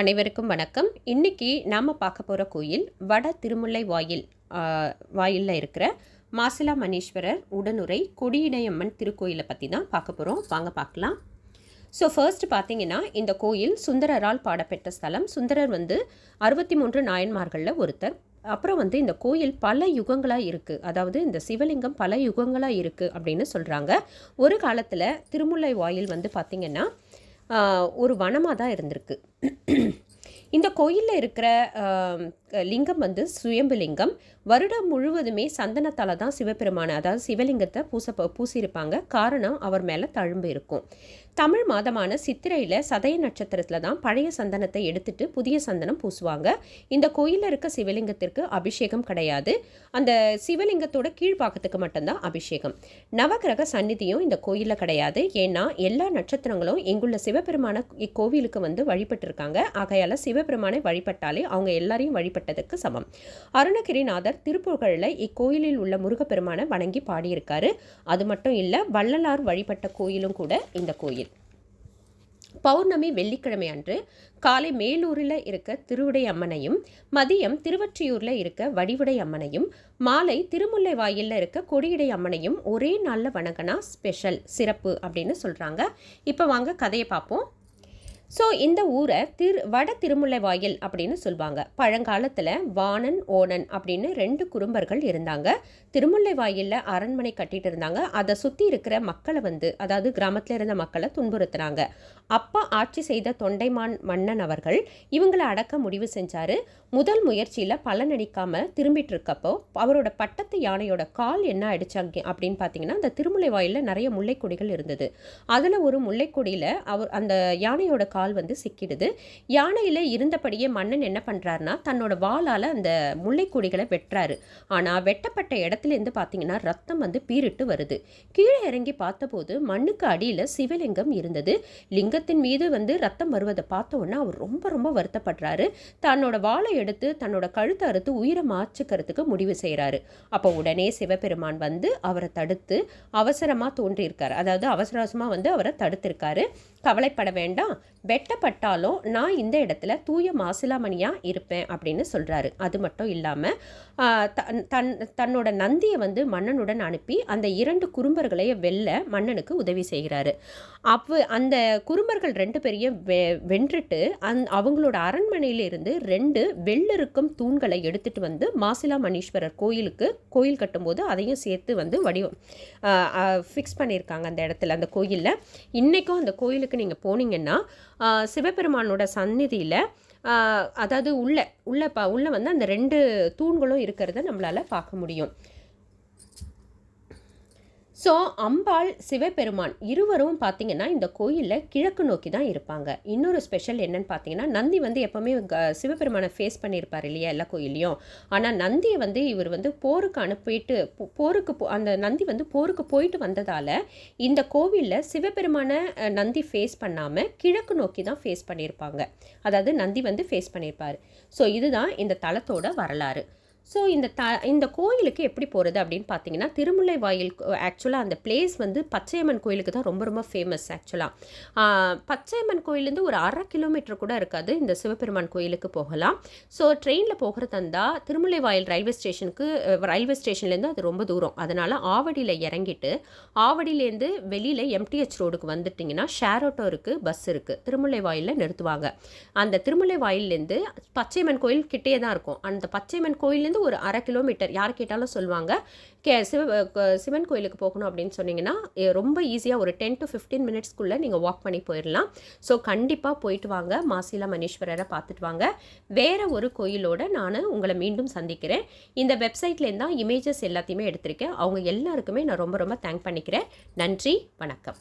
அனைவருக்கும் வணக்கம். இன்னைக்கு நாம் பார்க்க போகிற கோயில் வட திருமுல்லை வாயில் வாயிலில் இருக்கிற மாசிலா மணீஸ்வரர் உடனுரை கொடியிடையம்மன் திருக்கோயிலை பற்றி தான் பார்க்க போகிறோம் வாங்க பார்க்கலாம். ஸோ ஃபர்ஸ்ட் பார்த்தீங்கன்னா இந்த கோயில் சுந்தரரால் பாடப்பெற்ற ஸ்தலம். சுந்தரர் வந்து அறுபத்தி மூன்று நாயன்மார்களில் ஒருத்தர். அப்புறம் வந்து இந்த கோயில் பல யுகங்களாக இருக்குது அதாவது இந்த சிவலிங்கம் பல யுகங்களாக இருக்குது அப்படின்னு சொல்கிறாங்க ஒரு காலத்தில் திருமுல்லை வாயில் வந்து பார்த்திங்கன்னா ஒரு வனமாக தான் இருந்திருக்கு. இந்த கோயிலில் இருக்கிற லிங்கம் வந்து சுயம்பு லிங்கம் வருடம் முழுவதுமே சந்தனத்தால் தான் சிவபெருமானை அதாவது சிவலிங்கத்தை பூச பூசியிருப்பாங்க. காரணம் அவர் மேலே தழும்பு இருக்கும். தமிழ் மாதமான சித்திரையில் சதய நட்சத்திரத்தில் தான் பழைய சந்தனத்தை எடுத்துட்டு புதிய சந்தனம் பூசுவாங்க. இந்த கோயிலில் இருக்க சிவலிங்கத்திற்கு அபிஷேகம் கிடையாது. அந்த சிவலிங்கத்தோட கீழ்ப்பாக்கத்துக்கு மட்டும்தான் அபிஷேகம். நவகிரக சந்நிதியும் இந்த கோயிலில் கிடையாது. ஏன்னா எல்லா நட்சத்திரங்களும் இங்குள்ள சிவபெருமான இக்கோவிலுக்கு வந்து வழிபட்டிருக்காங்க. ஆகையால் சிவபெருமானை வழிபட்டாலே அவங்க எல்லாரையும் வழிபட்டு வழிபட்டதுக்கு சமம். அருணகிரிநாதர் திருப்புகழில் இக்கோயிலில் உள்ள முருகப்பெருமானை வணங்கி பாடியிருக்காரு. அது மட்டும் இல்லை வள்ளலார் வழிபட்ட கோயிலும் கூட இந்த கோயில். பௌர்ணமி வெள்ளிக்கிழமை அன்று காலை மேலூரில் இருக்க திருவுடை அம்மனையும் மதியம் திருவற்றியூரில் இருக்க வடிவுடை அம்மனையும் மாலை திருமுல்லை வாயிலில் இருக்க கொடியிடை அம்மனையும் ஒரே நாளில் வணங்கினா ஸ்பெஷல் சிறப்பு அப்படின்னு சொல்கிறாங்க இப்போ வாங்க கதையை பார்ப்போம். ஸோ இந்த ஊரை திரு வட திருமுல்லை வாயில் அப்படின்னு சொல்லுவாங்க பழங்காலத்தில் வாணன் ஓணன் அப்படின்னு ரெண்டு குறும்பர்கள் இருந்தாங்க. திருமுல்லை வாயிலில் அரண்மனை கட்டிட்டு இருந்தாங்க. அதை சுற்றி இருக்கிற மக்களை வந்து அதாவது கிராமத்தில் இருந்த மக்களை துன்புறுத்துனாங்க. அப்பா ஆட்சி செய்த தொண்டைமான் மன்னன் அவர்கள் இவங்களை அடக்க முடிவு செஞ்சார். முதல் முயற்சியில் பலனடிக்காமல் திரும்பிட்டு இருக்கப்போ அவரோட பட்டத்து யானையோட கால் என்ன ஆயிடுச்சாங்க அப்படின்னு பார்த்தீங்கன்னா அந்த திருமுல்லை வாயிலில் நிறைய முல்லைக்கொடிகள் இருந்தது. அதில் ஒரு முல்லைக்கொடியில் அவர் அந்த யானையோட கால் வந்து சிக்கிடுது. யானையில் இருந்தபடியே மன்னன் என்ன பண்ணுறாருனா தன்னோட வாளால் அந்த முல்லைக்கொடிகளை வெட்டுறாரு. ஆனால் வெட்டப்பட்ட இடத்துலேருந்து பார்த்தீங்கன்னா ரத்தம் வந்து பீரிட்டு வருது. கீழே இறங்கி பார்த்தபோது மண்ணுக்கு அடியில் சிவலிங்கம் இருந்தது. லிங்கத்தின் மீது வந்து ரத்தம் வருவதை பார்த்த உடனே அவர் ரொம்ப ரொம்ப வருத்தப்படுறாரு. தன்னோட வாளை எடுத்து தன்னோட கழுத்தை அறுத்து உயிரை மாச்சுக்கிறதுக்கு முடிவு செய்கிறாரு அப்போ உடனே சிவபெருமான் வந்து அவரை தடுத்து அவசரமாக தோன்றியிருக்காரு. அதாவது அவசர அவசரமாக வந்து அவரை தடுத்திருக்காரு. கவலைப்பட வேண்டாம். வெட்டப்பட்டாலும் நான் இந்த இடத்துல தூய மாசிலாமணியாக இருப்பேன் அப்படின்னு சொல்கிறாரு அது மட்டும் இல்லாமல் தன் தன்னோட நந்தியை வந்து மன்னனுடன் அனுப்பி அந்த இரண்டு குறும்பர்களையும் வெல்ல மன்னனுக்கு உதவி செய்கிறாரு. அப்போ அந்த குறும்பர்கள் ரெண்டு பேரையும் வெ வென்றுட்டு அந் அவங்களோட அரண்மனையிலிருந்து ரெண்டு வெள்ளிருக்கும் தூண்களை எடுத்துட்டு வந்து மாசிலா மணீஸ்வரர் கோயிலுக்கு கோயில் கட்டும்போது அதையும் சேர்த்து வந்து வடிவம் ஃபிக்ஸ் பண்ணியிருக்காங்க அந்த இடத்துல அந்த கோயிலில். இன்றைக்கும் அந்த கோயிலுக்கு நீங்கள் போனீங்கன்னா சிவபெருமானோட சந்நிதியில் அதாவது உள்ளே உள்ளே பா உள்ளே வந்து அந்த ரெண்டு தூண்களும் இருக்கிறத நம்மளால் பார்க்க முடியும். ஸோ அம்பாள் சிவபெருமான் இருவரும் பார்த்தீங்கன்னா இந்த கோயிலில் கிழக்கு நோக்கி தான் இருப்பாங்க. இன்னொரு ஸ்பெஷல் என்னன்னு பார்த்தீங்கன்னா நந்தி வந்து எப்போவுமே சிவபெருமானை ஃபேஸ் பண்ணியிருப்பார் இல்லையா எல்லா கோயில்லையும். ஆனால் நந்தியை வந்து இவர் வந்து போருக்கு அனுப்பிட்டு போருக்கு போ- அந்த நந்தி வந்து போருக்கு போயிட்டு வந்ததால் இந்த கோவிலில் சிவபெருமானை நந்தி ஃபேஸ் பண்ணாமல் கிழக்கு நோக்கி தான் ஃபேஸ் பண்ணியிருப்பாங்க அதாவது நந்தி வந்து ஃபேஸ் பண்ணியிருப்பார் ஸோ இதுதான் இந்த தலத்தோட வரலாறு. ஸோ இந்த த இந்த கோயிலுக்கு எப்படி போகிறது அப்படின்னு பார்த்தீங்கன்னா திருமுல்லை வாயில் ஆக்சுவலாக அந்த பிளேஸ் வந்து பச்சையம்மன் கோயிலுக்கு தான் ரொம்ப ரொம்ப ஃபேமஸ் ஆக்சுவலாக பச்சையம்மன் கோயிலேருந்து ஒரு அரை கிலோமீட்டர் கூட இருக்காது. இந்த சிவபெருமான் கோயிலுக்கு போகலாம். ஸோ ட்ரெயினில் போகிறதா இருந்தால் திருமுல்லை வாயில் ரயில்வே ஸ்டேஷனுக்கு ரயில்வே ஸ்டேஷன்லேருந்து அது ரொம்ப தூரம். அதனால் ஆவடியில் இறங்கிட்டு ஆவடியிலேருந்து வெளியில் எம்டிஹெச் ரோடுக்கு வந்துட்டிங்கன்னா ஷேர் ஆட்டோ இருக்குது பஸ் இருக்குது திருமுல்லை வாயிலில் நிறுத்துவாங்க. அந்த திருமுல்லை வாயிலேருந்து பச்சையம்மன் கோயில் கிட்டே தான் இருக்கும். அந்த பச்சையம்மன் கோயிலேருந்து ஒரு அரை கிலோமீட்டர். யார் கேட்டாலும் சொல்லுவாங்க கே சிவ சிவன் கோயிலுக்கு போகணும் அப்படின்னு சொன்னீங்கன்னா ரொம்ப ஈஸியாக ஒரு டென் டு ஃபிஃப்டீன் மினிட்ஸ்க்குள்ளே நீங்கள் வாக் பண்ணி போயிடலாம் ஸோ கண்டிப்பாக போயிட்டு வாங்க. மாசிலா மணீஸ்வரரை பார்த்துட்டு வாங்க. வேறு ஒரு கோயிலோட நான் உங்களை மீண்டும் சந்திக்கிறேன். இந்த வெப்சைட்லேருந்து தான் இமேஜஸ் எல்லாத்தையுமே எடுத்திருக்கேன். அவங்க எல்லாருக்குமே நான் ரொம்ப ரொம்ப தேங்க் பண்ணிக்கிறேன். நன்றி வணக்கம்.